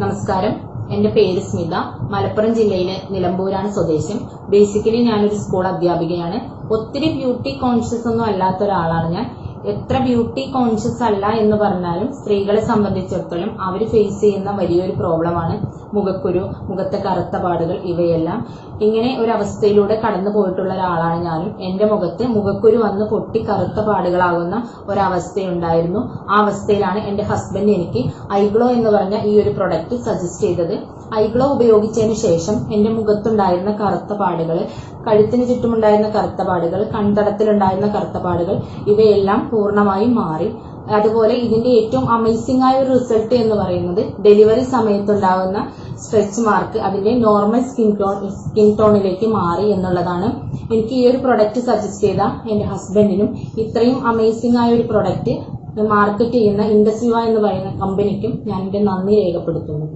നമസ്കാരം. എന്റെ പേര് സ്മിത. മലപ്പുറം ജില്ലയിലെ നിലമ്പൂരാണ് സ്വദേശം. ബേസിക്കലി ഞാനൊരു സ്കൂൾ അധ്യാപികയാണ്. ഒത്തിരി ബ്യൂട്ടി കോൺഷ്യസ് ഒന്നും അല്ലാത്ത ഒരാളാണ് ഞാൻ. എത്ര ബ്യൂട്ടി കോൺഷ്യസ് അല്ല എന്ന് പറഞ്ഞാലും സ്ത്രീകളെ സംബന്ധിച്ചിടത്തോളം അവർ ഫേസ് ചെയ്യുന്ന വലിയൊരു പ്രോബ്ലമാണ് മുഖക്കുരു മുഖത്തെ കറുത്ത പാടുകൾ ഇവയെല്ലാം. ഇങ്ങനെ ഒരു അവസ്ഥയിലൂടെ കടന്നു പോയിട്ടുള്ള ഒരാളാണ് ഞാനും. എന്റെ മുഖത്ത് മുഖക്കുരു വന്ന് പൊട്ടി കറുത്ത പാടുകളാകുന്ന ഒരവസ്ഥയുണ്ടായിരുന്നു. ആ അവസ്ഥയിലാണ് എന്റെ ഹസ്ബൻഡ് എനിക്ക് ഐഗ്ലോ എന്ന് പറഞ്ഞ ഈ ഒരു പ്രൊഡക്റ്റ് സജസ്റ്റ് ചെയ്തത്. ഐഗ്ലോ ഉപയോഗിച്ചതിന് ശേഷം എന്റെ മുഖത്തുണ്ടായിരുന്ന കറുത്ത പാടുകൾ കഴുത്തിന് ചുറ്റുമുണ്ടായിരുന്ന കറുത്ത പാടുകൾ കൺതടത്തിലുണ്ടായിരുന്ന കറുത്ത പാടുകൾ ഇവയെല്ലാം പൂർണമായും മാറി. അതുപോലെ ഇതിന്റെ ഏറ്റവും അമേസിംഗ് ആയ ഒരു റിസൾട്ട് എന്ന് പറയുന്നത് ഡെലിവറി സമയത്തുണ്ടാകുന്ന സ്ട്രെച്ച് മാർക്ക് അതിന്റെ നോർമൽ സ്കിൻ ടോൺ സ്കിൻ ടോണിലേക്ക് മാറി എന്നുള്ളതാണ്. എനിക്ക് ഈ ഒരു പ്രൊഡക്റ്റ് സജസ്റ്റ് ചെയ്ത എന്റെ ഹസ്ബൻഡിനും ഇത്രയും അമേസിംഗ് ആയ ഒരു പ്രൊഡക്റ്റ് മാർക്കറ്റ് ചെയ്യുന്ന ഇൻഡസ്ട്രിവ എന്ന് പറയുന്ന കമ്പനിക്കും ഞാൻ എന്റെ നന്ദി രേഖപ്പെടുത്തുന്നു.